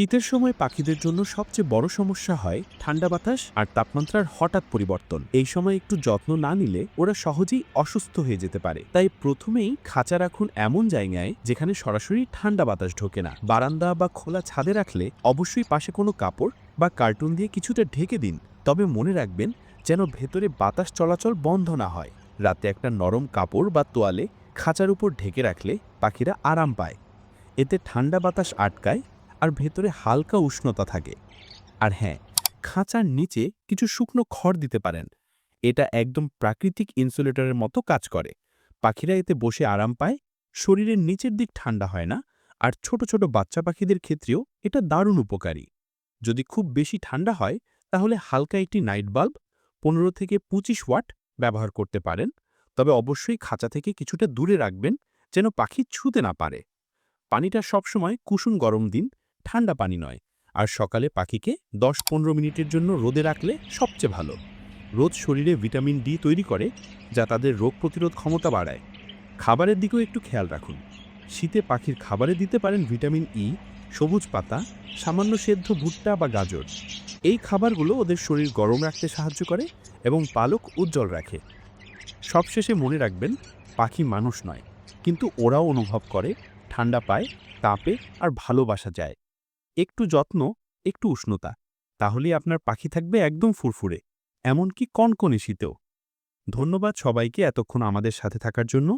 শীতের সময় পাখিদের জন্য সবচেয়ে বড় সমস্যা হয় ঠান্ডা বাতাস আর তাপমাত্রার হঠাৎ পরিবর্তন। এই সময় একটু যত্ন না নিলে ওরা সহজেই অসুস্থ হয়ে যেতে পারে। তাই প্রথমেই খাঁচা রাখুন এমন জায়গায় যেখানে সরাসরি ঠান্ডা বাতাস ঢোকে না। বারান্দা বা খোলা ছাদে রাখলে অবশ্যই পাশে কোনো কাপড় বা কার্টুন দিয়ে কিছুটা ঢেকে দিন। তবে মনে রাখবেন যেন ভেতরে বাতাস চলাচল বন্ধ না হয়। রাতে একটা নরম কাপড় বা তোয়ালে খাঁচার উপর ঢেকে রাখলে পাখিরা আরাম পায়। এতে ঠান্ডা বাতাস আটকায় আর ভেতরে হালকা উষ্ণতা থাকে। আর হ্যাঁ খাঁচার নিচে কিছু শুকনো খড় দিতে পারেন। এটা একদম প্রাকৃতিক ইনসুলেটরের মতো কাজ করে। পাখিরা এতে বসে আরাম পায়, শরীরের নিচের দিক ঠান্ডা হয় না, আর ছোট ছোট বাচ্চা পাখিদের ক্ষেত্রেও এটা দারুণ উপকারী। যদি খুব বেশি ঠান্ডা হয়, তাহলে হালকা একটি নাইট বাল্ব, পনেরো থেকে পঁচিশ ওয়াট ব্যবহার করতে পারেন। তবে অবশ্যই খাঁচা থেকে কিছুটা দূরে রাখবেন, যেন পাখি ছুতে না পারে। পানিটা সবসময় কুসুম গরম দিন ঠান্ডা পানি নয়, আর সকালে পাখিকে দশ পনেরো মিনিটের জন্য রোদে রাখলে সবচেয়ে ভালো। রোদ শরীরে ভিটামিন ডি তৈরি করে, যা তাদের রোগ প্রতিরোধ ক্ষমতা বাড়ায়। খাবারের দিকেও একটু খেয়াল রাখুন। শীতে পাখির খাবারে দিতে পারেন ভিটামিন ই, সবুজ পাতা, সামান্য সেদ্ধ ভুট্টা বা গাজর। এই খাবারগুলো ওদের শরীর গরম রাখতে সাহায্য করে এবং পালক উজ্জ্বল রাখে। সবশেষে মনে রাখবেন, পাখি মানুষ নয়, কিন্তু ওরাও অনুভব করে, ঠান্ডা পায়, তাপে আর ভালোবাসা যায় একটু যত্ন, একটু উষ্ণতা, তাহলেই আপনার পাখি থাকবে একদম ফুরফুরে, এমনকি কনকনে শীতেও। ধন্যবাদ সবাইকে এতক্ষণ আমাদের সাথে থাকার জন্য।